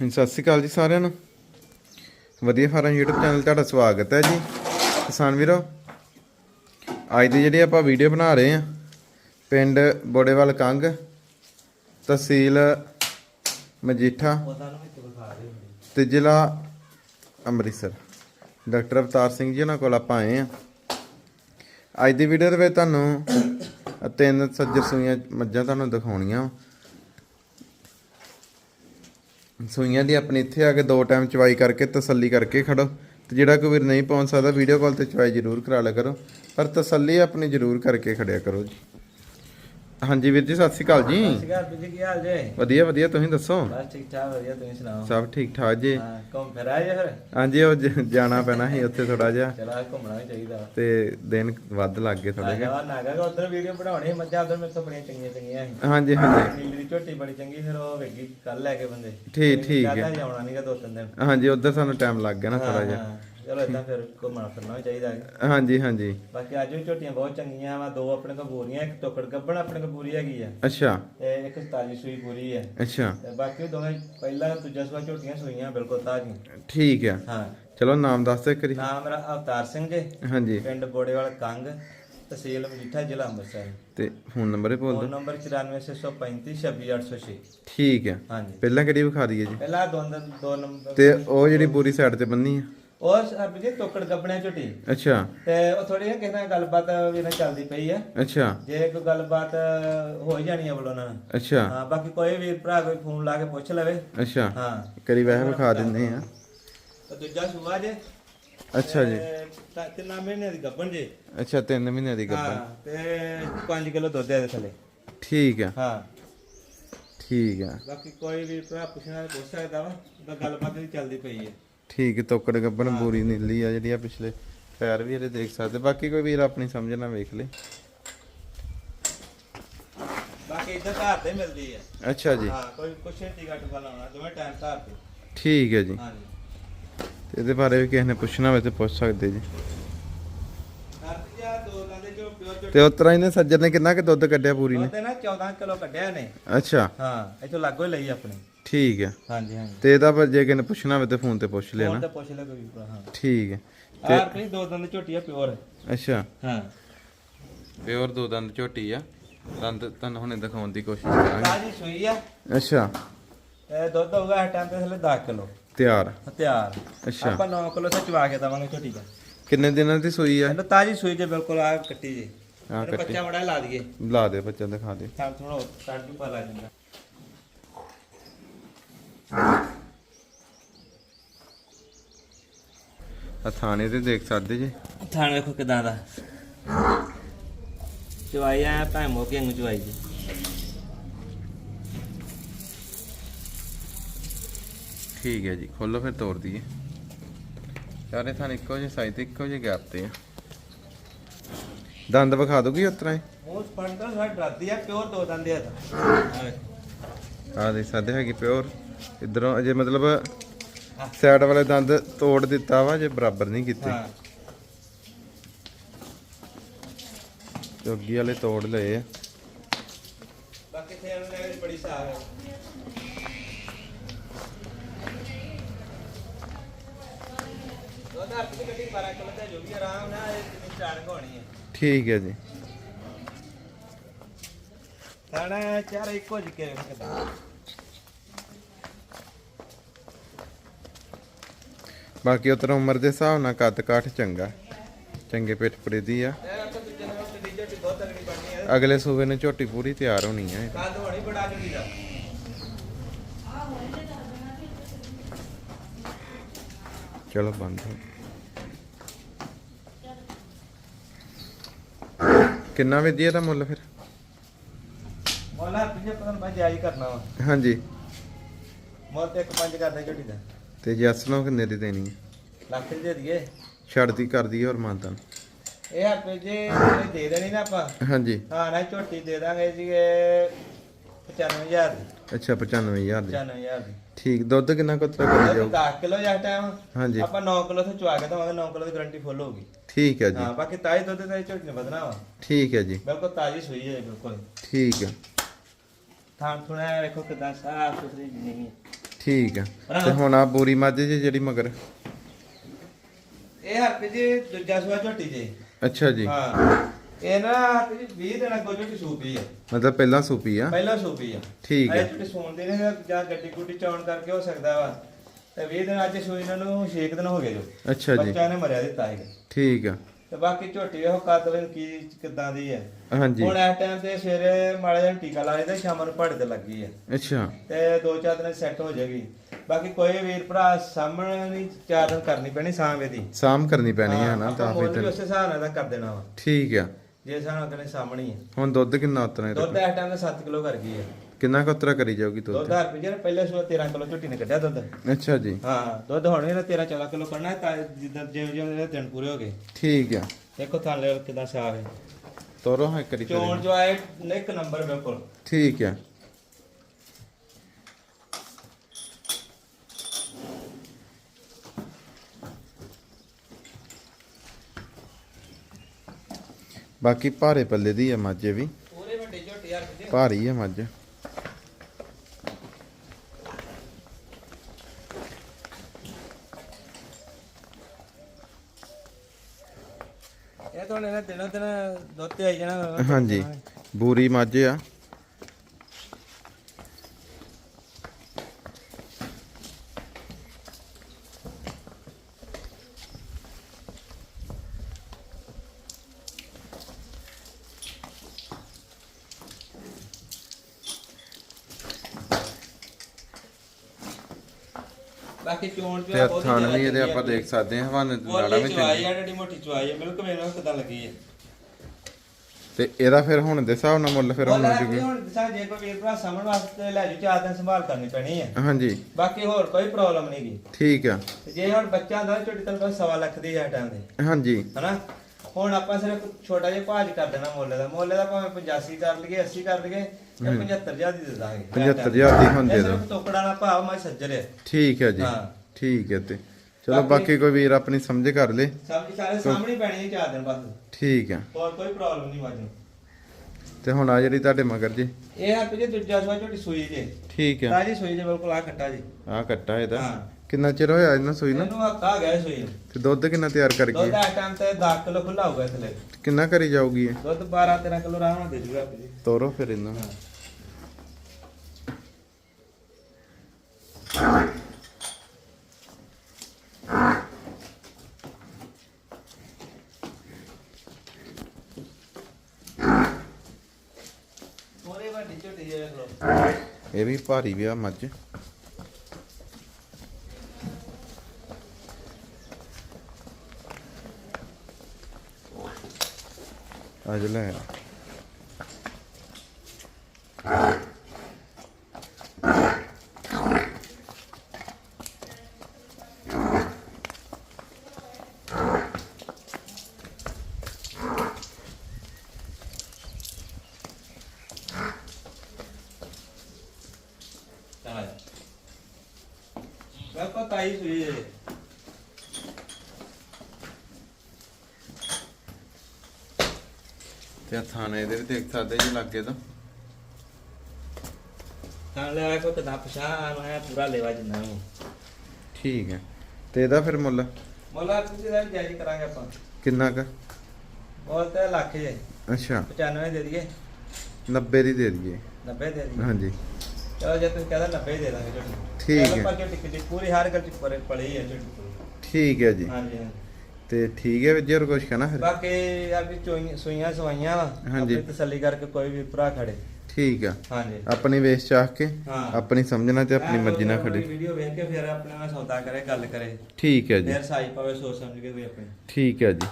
ਹਾਂਜੀ, ਸਤਿ ਸ਼੍ਰੀ ਅਕਾਲ ਜੀ ਸਾਰਿਆਂ ਨੂੰ। ਵਧੀਆ ਫਾਰਮ YouTube ਚੈਨਲ ਤੁਹਾਡਾ ਸਵਾਗਤ ਹੈ ਜੀ। ਕਿਸਾਨ ਵੀਰੋ, ਅੱਜ ਦੀ ਜਿਹੜੀ ਆਪਾਂ ਵੀਡੀਓ ਬਣਾ ਰਹੇ ਆ ਪਿੰਡ ਬੋੜੇਵਾਲ ਕੰਗ, ਤਹਿਸੀਲ ਮਜੀਠਾ ਤੇ ਜ਼ਿਲ੍ਹਾ ਅੰਮ੍ਰਿਤਸਰ। ਡਾਕਟਰ ਅਵਤਾਰ ਸਿੰਘ ਜੀ ਉਹਨਾਂ ਕੋਲ ਆਪਾਂ ਆਏ ਆ ਅੱਜ ਦੀ ਵੀਡੀਓ ਦੇ ਵਿੱਚ ਤੁਹਾਨੂੰ ਤਿੰਨ ਸੱਜਰ ਸੂਈਆਂ ਮੱਝਾਂ ਤੁਹਾਨੂੰ ਦਿਖਾਉਣੀਆਂ। ਵਾਂ। ਸੂਈਆਂ ਦੀ ਆਪਣੀ ਇੱਥੇ ਆ ਕੇ ਦੋ ਟਾਈਮ ਚਵਾਈ ਕਰਕੇ ਤਸੱਲੀ ਕਰਕੇ ਖੜੋ। ਤੇ ਜਿਹੜਾ ਕੋਈ ਵੀਰ ਨਹੀਂ ਪਹੁੰਚ ਸਕਦਾ ਵੀਡੀਓ ਕਾਲ ਤੇ ਚਵਾਈ ਜ਼ਰੂਰ ਕਰਾ ਲਿਆ ਕਰੋ। ਪਰ ਤਸੱਲੀ ਆਪਣੀ ਜ਼ਰੂਰ ਕਰਕੇ ਖੜਿਆ ਕਰੋ ਜੀ। ਹਾਂਜੀ ਵੀਰ ਜੀ ਸਤਿ ਸ਼੍ਰੀ ਅਕਾਲ ਜੀ। ਸਤਿ ਸ਼੍ਰੀ ਅਕਾਲ ਵੀਰ ਜੀ ਕੀ ਹਾਲ ਜੇ? ਵਧੀਆ ਵਧੀਆ ਤੁਸੀਂ ਦੱਸੋ? ਬਸ ਠੀਕ ਠਾਕ ਵਧੀਆ ਤੁਸੀਂ ਸੁਣਾਓ? ਸਭ ਠੀਕ ਠਾਕ ਜੀ। ਹਾਂ ਘੁੰਮ ਫਿਰ ਆਏ ਫਿਰ? ਹਾਂਜੀ ਉਹ ਜਾਣਾ ਪੈਣਾ ਸੀ ਉੱਥੇ ਥੋੜਾ ਜਿਹਾ। ਚਲਾ ਘੁੰਮਣਾ ਚਾਹੀਦਾ। ਤੇ ਦਿਨ ਵੱਧ ਲੱਗ ਗਏ ਥੋੜੇ ਆਇਆ ਨਾਗਾ ਕਿ ਉਧਰ ਵੀਡੀਓ ਬਣਾਉਣੀ ਮੱਝਾਂ ਉਧਰ ਮੇਰੇ ਤੋਂ ਬੜੀਆਂ ਚੰਗੀਆਂ ਚੰਗੀਆਂ ਸੀ। ਹਾਂਜੀ ਹਾਂਜੀ। ਨੀਲੀ ਦੀ ਝੋਟੀ ਬੜੀ ਚੰਗੀ ਫਿਰ ਉਹ ਵੇਗੀ ਕੱਲ ਲੈ ਕੇ ਬੰਦੇ। ਠੀਕ ਠੀਕ ਹੈ। ਕਹਿੰਦਾ ਜਾਉਣਾ ਨਹੀਂਗਾ ਦੋ ਤਿੰਨ ਦਿਨ। ਹਾਂਜੀ ਉਧਰ ਸਾਨੂੰ ਟਾਈਮ ਲੱਗ ਗਿਆ ਨਾ ਥੋੜਾ ਜਿਹਾ। ਚਲੋ ਇਦਾਂ ਫਿਰ ਘੁੰਮਣਾ ਫਿਰਨਾ ਵੀ ਚਾਹੀਦਾ ਹੈ। ਹਾਂਜੀ ਹਾਂਜੀ। ਬਾਕੀ ਅੱਜ ਵੀ ਝੋਟੀਆਂ ਬਹੁਤ ਚੰਗੀਆਂ ਵਾ ਦੋ ਆਪਣੇ ਕੋਲ ਬੋਰੀਆਂ ਇੱਕ ਟੋਕੜ ਗੱਬਣ ਆਪਣੇ ਕੋਲ ਪੂਰੀ ਹੈਗੀ ਆ। ਅੱਛਾ। ਤੇ ਇੱਕ ਤਾਜੀ ਸੂਈ ਪੂਰੀ ਹੈ ਅੱਛਾ। ਤੇ ਬਾਕੀ ਦੋਵੇਂ ਪਹਿਲਾ ਦੂਜਾ ਸਵਾ ਝੋਟੀਆਂ ਸੂਈਆਂ ਬਿਲਕੁਲ ਤਾਜ਼ੀਆਂ। ਠੀਕ ਹੈ ਹਾਂ। ਚਲੋ ਨਾਮ ਦੱਸ ਦਿਓ ਇੱਕ ਵਾਰੀ। ਨਾਮ ਮੇਰਾ ਅਵਤਾਰ ਸਿੰਘ ਜੀ ਹਾਂਜੀ। ਪਿੰਡ ਬੋੜੇਵਾਲ ਕੰਗ ਤਹਿਸੀਲ ਮਜੀਠਾ ਜ਼ਿਲ੍ਹਾ ਅੰਮ੍ਰਿਤਸਰ। ਤੇ ਫੋਨ ਨੰਬਰ ਹੀ ਬੋਲ ਫੋਨ ਦਿਓ ਨੰਬਰ 9465 26806 ਠੀਕ ਹੈ ਹਾਂਜੀ। ਪਹਿਲਾਂ ਕਿਹੜੀ ਵਿਖਾ ਦਈਏ ਜੀ? ਪਹਿਲਾ ਦੋ ਦੋ ਨੰਬਰ ਤੇ ਉਹ ਜਿਹੜੀ ਪੂਰੀ ਸਾਈਡ ਤੇ ਬੰਨੀ ਆ? ਉਹ ਸਰਬ ਜੀ ਟੋਕੜ ਗੱਬਣਿਆ ਝੋਟੀ ਅੱਛਾ। ਤੇ ਉਹ ਥੋੜੀ ਜਿਹੀ ਕਿਸੇ ਨਾਲ ਗੱਲਬਾਤ ਵੀ ਨਾ ਚੱਲਦੀ ਪਈ ਆ। ਅੱਛਾ। ਜੇ ਕੋਈ ਗੱਲਬਾਤ ਹੋ ਹੀ ਜਾਣੀ ਆ ਬਲੋਂ ਨਾਲ। ਅੱਛਾ। ਹਾਂ ਬਾਕੀ ਕੋਈ ਵੀਰ ਭਰਾ ਕੋਈ ਫੋਨ ਲਾ ਕੇ ਪੁੱਛ ਲਵੇ। ਅੱਛਾ। ਹਾਂ। ਕਰੀ ਵੈਸੇ ਵਿਖਾ ਦਿੰਦੇ ਆ। ਤੇ ਦੂਜਾ ਸੁਭਾ ਜੇ। ਅੱਛਾ ਜੀ। ਤੇ ਤਿੰਨਾਂ ਮਹੀਨੇ ਦੀ ਗੱਬਣ ਜੇ। ਅੱਛਾ 3 ਮਹੀਨੇ ਦੀ ਗੱਭਣ ਹਾਂ ਤੇ 5 ਕਿਲੋ ਦੁੱਧ ਦੇ ਥੱਲੇ। ਠੀਕ ਆ। ਹਾਂ। ਠੀਕ ਆ। ਬਾਕੀ ਕੋਈ ਵੀ ਭਰਾ ਪੁੱਛਣਾ ਪੁੱਛ ਸਕਦਾ ਵਾ। ਗੱਲਬਾਤ ਵੀ ਚੱਲਦੀ ਪਈ ਹੈ ਠੀਕ ਹੈ, ਤੋਕੜ ਗੱਭਣ ਪੂਰੀ ਨੀਲੀ ਆ ਜਿਹੜੀ ਆ ਪਿਛਲੇ ਪੈਰ ਵੀ ਇਹਦੇ ਦੇਖ ਸਕਦੇ। ਬਾਕੀ ਕੋਈ ਵੀਰ ਆਪਣੀ ਸਮਝ ਨਾਲ ਵੇਖ ਲੇ। ਬਾਕੀ ਇੱਧਰ ਘਰ ਤੇ ਮਿਲਦੀ ਹੈ ਅੱਛਾ ਜੀ। ਹਾਂ ਕੋਈ ਕੁਛ ਟੀ ਘੱਟ ਲਾਉਣਾ ਦੋਵੇਂ ਟਾਈਮ ਘਰ ਤੇ। ਠੀਕ ਹੈ ਜੀ। ਹਾਂਜੀ ਤੇ ਇਹਦੇ ਬਾਰੇ ਵੀ ਕਿਸੇ ਨੇ ਪੁੱਛਣਾ ਹੋਵੇ ਤੇ ਪੁੱਛ ਸਕਦੇ ਜੀ। ਤੇ ਜਾਂ ਜੋ ਜੋ ਤਰ੍ਹਾਂ ਇਹਨੇ ਸੱਜਰ ਨੇ ਕਿੰਨਾ ਕੁ ਦੁੱਧ ਕੱਢਿਆ ਪੂਰੀ ਨੇ? ਉਹਦੇ ਨਾ 14 ਕਿਲੋ ਕੱਢਿਆ ਨੇ ਅੱਛਾ। ਹਾਂ ਇੱਥੋਂ ਲਾਗੋ ਹੀ ਲਈ ਆਪਣੀ। ਠੀਕ ਹੈ। ਹਾਂਜੀ ਹਾਂਜੀ। ਤੇ ਇਹਦਾ ਪਰ ਜੇ ਕਿਸੇ ਨੇ ਪੁੱਛਣਾ ਹੋਵੇ ਤੇ ਫੋਨ ਤੇ ਪੁੱਛ ਹੋਰ ਲੈਣਾ ਤਾਂ ਪੁੱਛ ਲੈ ਕੋਈ ਵੀ ਭਰਾ ਹਾਂ। ਠੀਕ ਹੈ। ਆਹ ਰੁਪਏ ਦੋ ਦੰਦ ਝੋਟੀ ਆ ਪਿਓਰ। ਅੱਛਾ। ਹਾਂ। ਪਿਓਰ ਦੋ ਦੰਦ ਝੋਟੀ ਆ। ਦੰਦ ਤੁਹਾਨੂੰ ਹੁਣੇ ਦਿਖਾਉਣ ਦੀ ਕੋਸ਼ਿਸ਼ ਕਰਾਂਗੇ। ਤਾਜੀ ਸੂਈ ਆ। ਅੱਛਾ। ਇਹ ਦੁੱਧ ਹੋਊਗਾ ਇਸ ਟਾਈਮ ਤੇ ਥੱਲੇ 10 ਕਿਲੋ। ਤਿਆਰ। ਤਿਆਰ। ਅੱਛਾ। ਆਪਾਂ 9 ਕਿਲੋ ਤੇ ਚਵਾ ਕੇ ਦਵਾਂਗੇ ਝੋਟੀ ਦਾ। ਕਿੰਨੇ ਦਿਨਾਂ ਦੀ ਸੂਈ ਆ? ਇਹਨੂੰ ਤਾਜੀ ਸੂਈ ਜੇ ਬਿਲਕੁਲ ਆ ਕੱਟੀ ਜੇ। ਹਾਂ, ਇਹਨੂੰ ਕੱਟੀ। ਬੱਚਾ ਬੜਾ ਲਾ ਦਈਏ। ਲਾ ਦੇ ਬੱਚਾ ਦਿਖਾ ਦੇ। ਤਾਂ ਥੋੜਾ ਵੀ ਪਾ ਲਾ ਜਾਂਦਾ ਆ ਥਾਣੇ ਤੇ ਦੇਖ ਸਕਦੇ ਜੀ। ਥਾਣ ਵੇਖੋ ਕਿਦਾਂ ਦਾ। ਚਵਾਈ ਆ ਭਾਵੇਂ ਮੋਕੇ ਨੂੰ ਚਵਾਈ ਜੀ। ਠੀਕ ਹੈ ਜੀ ਖੋਲੋ ਫਿਰ ਤੋੜ ਦਈਏ। ਚਾਰੇ ਥਾਂ ਇੱਕੋ ਜਿਹੇ ਸਾਈਜ਼ ਤੇ ਇੱਕੋ ਜਿਹੇ ਗੈਪ ਤੇ ਆ। ਦੰਦ ਵਿਖਾ ਦੋਗੀ ਉਸ ਤਰ੍ਹਾਂ ਹੀ? ਉਹ ਸਪੰਦਰ ਸਾਡ ਡਰਦੀ ਆ ਪਿਓਰ ਦੋ ਦੰਦੇ ਆ ਤਾਂ। ਆ ਦੇਖ ਸਕਦੇ ਹੈਗੇ ਪਿਓਰ। ਇਧਰੋਂ ਅਜੇ ਮਤਲਬ ਸਾਈਡ ਵਾਲੇ ਦੰਦ ਤੋੜ ਦਿੱਤਾ ਵਾ ਜੇ ਬਰਾਬਰ ਨਹੀਂ ਕੀਤੇ। ਚੋਗੀ ਵਾਲੇ ਤੋੜ ਲਏ ਆ। ਬਾਕੀ ਤੇ ਇਹਨਾਂ ਦੀ ਬੜੀ ਸਾਹ ਹੈ ਦੋ ਦਾ ਆਪਣੀ ਗੱਡੀ 12 ਕਿਲੋ ਤੇ ਜੋ ਵੀ ਆਰਾਮ ਨਾਲ ਇਹ ਤਿੰਨ ਚਾਰ ਹੋਣੀ ਹੈ ਠੀਕ ਹੈ ਜੀ। ਥਾਣਾ ਚਾਰ ਇੱਕੋ ਜਿਕੇ ਵੇਖਦਾ ਬਾਕੀ ਉਤਰ ਉਮਰ ਦੇ ਹਿਸਾਬ ਨਾਲ ਕੱਦ ਕਾਠ ਚੰਗਾ ਚੰਗੇ ਪਿੱਠ ਪੜੇ ਦੀ ਆ। ਅਗਲੇ ਸੂਬੇ ਨੂੰ ਝੋਟੀ ਪੂਰੀ ਤਿਆਰ ਹੋਣੀ ਹੈ ਚਲੋ ਬੰਦ ਕਿੰਨਾ ਵਿਧੀ ਇਹਦਾ ਮੁੱਲ ਫਿਰ? ਮੋਲਾ ਪਿੱਛੇ ਪਤਾ ਮੈਂ ਜਾਈ ਕਰਨਾ ਵਾ। ਹਾਂਜੀ। ਮੋਲ ਤੇ ਇੱਕ ਪੰਜ ਕਰਦਾ ਝੋਟੀ ਦਾ। ਤੇ ਜੱਸ ਨੂੰ ਕਿੰਨੇ ਦੀ ਦੇਣੀ ਹੈ? ਲੱਖ ਦੀ ਦੇ ਦਈਏ। ਛੱਡਦੀ ਕਰਦੀ ਹੋਰ ਮਾਨਤਾ ਇਹ ਹਰਪੇ ਜੇ ਇਹ ਦੇ ਦੇਣੀ ਨਾ ਆਪਾਂ ਹਾਂਜੀ। ਹਾਂ ਨਾ ਝੋਟੀ ਦੇ ਦਾਂਗੇ ਜੀ ਇਹ 95000 ਦੀ। ਅੱਛਾ 95000 ਦੀ। 95000 ਦੀ। ਠੀਕ ਦੁੱਧ ਕਿੰਨਾ ਕੁ ਤੱਕ ਕਰੀ ਜਾਊ? 10 ਕਿਲੋ ਜਾਂ ਟਾਈਮ ਹਾਂਜੀ। ਆਪਾਂ 9 ਕਿਲੋ ਤੋਂ ਚਵਾ ਕੇ ਦਵਾਂਗੇ 9 ਕਿਲੋ ਦੀ ਗਾਰੰਟੀ ਫੁੱਲ ਹੋਊਗੀ। ਠੀਕ ਹੈ ਜੀ। ਹਾਂ ਬਾਕੀ ਤਾਜ਼ੀ ਦੁੱਧ ਤੇ ਝੋਟੀ ਨੇ ਵਧਣਾ ਵਾ। ਠੀਕ ਹੈ ਜੀ। ਬਿਲਕੁਲ ਤਾਜ਼ੀ ਸੂਈ ਹੈ ਬਿਲਕੁਲ। ਠੀਕ ਹੈ। ਥਾਂ ਥੁਣਾ ਵੇਖੋ ਕਿਦਾਂ ਸਾਫ਼ ਸੁਥਰੀ ਜਿੰਨੀ ਹੈ। ਠੀਕ ਆ। ਤੇ ਹੁਣ ਆ ਬੋਰੀ ਮੱਝ ਜੀ ਜਿਹੜੀ ਮਗਰ। ਇਹ ਹਰਪੀ ਜੀ ਦੂਜਾ ਸੂਆ ਝੋਟੀ ਜੀ। ਅੱਛਾ ਜੀ। ਹਾਂ। ਇਹ ਨਾ ਹਰਪੀ ਜੀ 20 ਦਿਨਾਂ ਕੋਲ ਝੋਟੀ ਸੂਪੀ ਆ। ਮਤਲਬ ਪਹਿਲਾਂ ਸੂਪੀ ਆ? ਪਹਿਲਾਂ ਸੂਪੀ ਆ। ਠੀਕ ਹੈ ਝੋਟੀ ਸੂਣ ਦੇ ਨੇ ਜਾਂ ਗੱਡੀ ਗੁੱਡੀ ਚੌਣ ਕਰਕੇ ਹੋ ਸਕਦਾ ਵਾ। ਤੇ 20 ਦਿਨ ਅੱਜ ਸੂਈ ਇਹਨਾਂ ਨੂੰ 6 ਦਿਨ ਹੋ ਗਏ ਜੋ। ਅੱਛਾ ਜੀ। ਬੱਚਾ ਨੇ ਮਰਿਆ ਦਿੱਤਾ ਹੈਗਾ ਠੀਕ ਆ। ਤੇ ਬਾਕੀ ਝੋਟੀ ਉਹ ਕਾਤਲ ਕੀ ਕਿਦਾਂ ਦੀ ਹੈ। ਹਾਂਜੀ। ਹੁਣ ਇਸ ਟਾਈਮ ਤੇ ਸਵੇਰੇ ਮਾੜਾ ਜਿਹਾ ਟੀਕਾ ਲਾ ਤੇ ਸ਼ਾਮ ਨੂੰ ਪਹਾੜੇ ਤੇ ਲੱਗੀ ਹੈ। ਅੱਛਾ। ਤੇ ਦੋ ਚਾਰ ਦਿਨ ਸੈੱਟ ਹੋ ਜਾਏਗੀ। ਬਾਕੀ ਕੋਈ ਵੀਰ ਭਰਾ ਸਾਹਮਣੇ ਨਹੀਂ ਚਾਰ ਦਿਨ ਕਰਨੀ ਪੈਣੀ ਸਾਂਵੇ ਦੀ ਸਾਮ ਕਰਨੀ ਪੈਣੀ ਹੈ ਨਾ ਤਾਂ ਫਿਰ ਉਸੇ ਹਿਸਾਬ ਨਾਲ ਕਰ ਦੇਣਾ ਵਾ। ਠੀਕ ਆ। ਜੇ ਨਾਲ ਕਹਿੰਦੇ ਸਾਹਮਣੇ ਹੀ ਹੈ। ਹੁਣ ਦੁੱਧ ਕਿੰਨਾ ਉਤਨਾ ਦੁੱਧ ਇਸ ਟਾਈਮ ਤੇ 7 ਕਿਲੋ ਕਰ ਗਈ ਹੈ। ਕਿੰਨਾ ਕੁ ਉਤਰਾ ਕਰੀ ਜਾਊਗੀ ਦੁੱਧ? ਦੁੱਧ ਹਰ ਰੁਪਏ ਪਹਿਲੇ ਸੂਆ 13 ਕਿਲੋ ਝੁੱਟੀ ਨੇ ਕੱਢਿਆ ਦੁੱਧ। ਅੱਛਾ ਜੀ। ਹਾਂ ਦੁੱਧ ਹੁਣ ਇਹਦਾ 13 14 ਕਿਲੋ ਕਰਨਾ ਹੈ ਤਾਂ ਜਿੱਦਾਂ ਜਿਵੇਂ ਜਿਵੇਂ ਇਹਦੇ ਦਿਨ ਪੂਰੇ ਹੋ ਗਏ। ਠੀਕ ਆ। ਦੇਖੋ ਥਾਲੇ ਕਿਦਾਂ ਸਾਫ਼ ਹੈ। ਤੋਰੋ ਹਾਂ ਕਰੀ। ਚੋਣ ਜੋ ਆਏ ਇੱਕ ਨੰਬਰ ਬਿਲਕੁਲ। ਠੀਕ ਆ। ਬਾਕੀ ਭਾਰੇ ਪੱਲੇ ਦੀ ਆ ਮੱਝ ਇਹ ਵੀ। ਪੂਰੇ ਵੱਡੇ ਝੋਟੀ ਹਰ ਰੁਪਏ ਭਾਰੀ ਆ ਮੱਝ। ਇਹ ਤਾਂ ਇਹਨਾਂ ਦਿਨੋਂ ਦਿਨ ਦੁੱਧ ਤੇ ਆਈ ਜਾਣਾ। ਹਾਂਜੀ ਬੂਰੀ ਮੱਝ ਆ। ਬਾਕੀ ਚੋਣ ਤੇ ਥਣ ਵੀ ਇਹਦੇ ਆਪਾਂ ਦੇਖ ਸਕਦੇ ਹਾਂ ਹਵਾਨੇ ਤੇ ਨਾੜਾ ਵਿੱਚ ਚਵਾਈ ਆ ਜਿਹੜੀ ਮੋਟੀ ਚਵਾਈ ਆ ਮਿਲਕ ਵੇਖ ਲਓ ਕਿਦਾਂ ਲੱਗੀ ਹੈ ਤੇ ਇਹਦਾ ਫਿਰ ਹੁਣ ਦੇ ਹਿਸਾਬ ਨਾਲ ਮੁੱਲ ਫਿਰ ਹੁਣ ਵੀ ਜੂਗੀ ਹੁਣ ਦੱਸਾਂ ਜੇ ਕੋਈ ਵੀਰ ਭਰਾ ਸਾਹਮਣ ਵਾਸਤੇ ਲੈ ਜੂ ਚਾਰ ਦਿਨ ਸੰਭਾਲ ਕਰਨੀ ਪੈਣੀ ਹੈ ਹਾਂਜੀ। ਬਾਕੀ ਹੋਰ ਕੋਈ ਪ੍ਰੋਬਲਮ ਨਹੀਂ ਗੀ। ਠੀਕ ਆ। ਤੇ ਜੇ ਹੁਣ ਬੱਚਾ ਦਾ ਛੋਟੀ ਤਨ ਬਸ ਸਵਾ ਲੱਖ ਦੀ ਹੈ ਟਾਈਮ ਦੇ ਹਾਂਜੀ। ਹਨਾ? ਹੁਣ ਆਪਾਂ ਸਿਰਫ ਛੋਟਾ ਜਿਹਾ ਭਾਜ ਕਰ ਦੇਣਾ ਮੁੱਲ ਦਾ। ਮੁੱਲ ਦਾ ਭਾਵੇਂ 85 ਕਰ ਲਈਏ 80 ਕਰ ਲਈਏ ਜਾਂ 75000 ਦੀ ਦੇ ਦਾਂਗੇ। 75000 ਦੀ ਹੁਣ ਦੇ ਟੋਕੜਾ ਦਾ ਭਾਵ ਮੈਂ ਸੱਜਰ ਹੈ ਠੀਕ ਹੈ ਜੀ ਹਾਂ। ਠੀਕ ਹੈ ਤੇ ਚਲੋ ਬਾਕੀ- ਕੋਈ ਵੀਰ ਆਪਣੀ ਸਮਝ ਕਰ ਲੇ। ਸਭ ਸਾਰੇ ਸਾਹਮਣੇ ਹੀ ਪੈਣੀ ਹੈ ਚਾਰ ਦਿਨ ਬਸ ਠੀਕ ਹੈ। ਹੋਰ ਕੋਈ ਪ੍ਰੋਬਲਮ ਨਹੀਂ ਵਾਜੂ ਤੇ ਹੁਣ ਆ ਜਿਹੜੀ ਤੁਹਾਡੇ ਮਗਰ ਜੀ। ਇਹ ਹੱਥ ਜੇ ਦੂਜਾ ਸਵਾ ਝੋਟੀ ਸੂਈ ਜੇ। ਠੀਕ ਹੈ। ਤਾਜੀ ਸੂਈ ਜੇ ਬਿਲਕੁਲ ਆ ਖੱਟਾ ਜੀ। ਆ ਕੱਟਾ ਇਹਦਾ। ਹਾਂ। ਕਿੰਨਾ ਚਿਰ ਹੋਇਆ ਇਹਨਾਂ ਸੂਈ ਨੂੰ? ਇਹਨੂੰ ਹੱਥ ਆ ਗਿਆ ਸੂਈ ਨੂੰ। ਤੇ ਦੁੱਧ ਕਿੰਨਾ ਤਿਆਰ ਕਰ ਦੁੱਧ ਗਈ ਇਸ ਟਾਈਮ ਤੇ 10 ਕਿਲੋ ਖੁੱਲਾ ਹੋਊਗਾ ਇਥਲੇ ਕਿੰਨਾ ਕਰੀ ਜਾਊਗੀ ਇਹ? ਦੁੱਧ 12 13 ਕਿਲੋ ਆਰਾਮ ਨਾਲ ਦੇ ਜੂਗਾ ਆਪ ਜੀ। ਤੋਰੋ ਫਿਰ ਇਹਨਾਂ। ਨੂੰ ਥੋੜੇ ਵੱਡੀ ਝੋਟੀ ਜੇ ਵੇਖ ਲਓ। ਇਹ ਵੀ ਭਾਰੀ ਵੀ ਆ ਮੱਝ। ਅੱਜ ਲੈ ਆ। ਚਲਾ ਜਾ ਮੈਂ ਕੋ ਤਾਈ ਸੂਈ ਜੇ ਤੇ ਥਾਣੇ ਇਹਦੇ ਵੀ ਦੇਖ ਸਕਦੇ ਜੀ ਲੱਗੇ ਤਾਂ। ਤਾਂ ਲੈ ਆ ਕੋ ਤਾਂ ਪਛਾਣ ਮੈਂ ਪੂਰਾ ਲੈਵਾ ਜਿੰਨਾ ਨੂੰ ਠੀਕ ਹੈ। ਤੇ ਇਹਦਾ ਫਿਰ ਮੁੱਲ? ਮੋਲਾ ਤੁਸੀਂ ਦਾ ਜਾਇਜ਼ ਕਰਾਂਗੇ ਆਪਾਂ। ਕਿੰਨਾ ਕ? ਬੋਲ ਤੇ ਲੱਖ ਜੇ ਅੱਛਾ। 95 ਦੇ ਦਈਏ। 90 ਦੀ ਦੇ ਦਈਏ। 90 ਦੇ ਦਈਏ। ਹਾਂਜੀ। ਚਲੋ ਜੇ ਤੁਸੀਂ ਕਹਿੰਦਾ 90 ਦੇ ਦਾਂਗੇ ਠੀਕ ਹੈ। ਪਰ ਹਰ ਗੱਲ ਚ ਪਰ ਪੜੀ ਹੈ ਝੋਟੀ। ਠੀਕ ਹੈ ਜੀ। ਹਾਂਜੀ ਹਾਂਜੀ। ਤੇ ਠੀਕ ਹੈ ਹੋਰ ਕੁਝ ਕਹਿਣਾ ਫਿਰ? ਬਾਕੀ ਯਾਰ ਵੀ ਚੋਈਆਂ ਸੂਈਆਂ ਸਵਾਈਆਂ ਵਾ। ਹਾਂਜੀ। ਆਪਣੀ ਤਸੱਲੀ ਕਰਕੇ ਕੋਈ ਵੀ ਭਰਾ ਖੜੇ। ਠੀਕ ਆ। ਹਾਂਜੀ। ਆਪਣੀ ਵੇਸ ਚਾਹ ਕੇ ਹਾਂ। ਆਪਣੀ ਸਮਝਣਾ ਤੇ ਆਪਣੀ ਮਰਜ਼ੀ ਨਾਲ ਖੜੇ। ਵੀਡੀਓ ਵੇਖ ਕੇ ਫਿਰ ਆਪਣੇ ਨਾਲ ਸੌਦਾ ਕਰੇ ਗੱਲ ਕਰੇ। ਠੀਕ ਹੈ ਜੀ। ਫਿਰ ਸਾਈ ਪਾਵੇ ਸੋਚ ਸਮਝ ਕੇ ਕੋਈ ਆਪਣੀ। ਠੀਕ ਹੈ ਜੀ।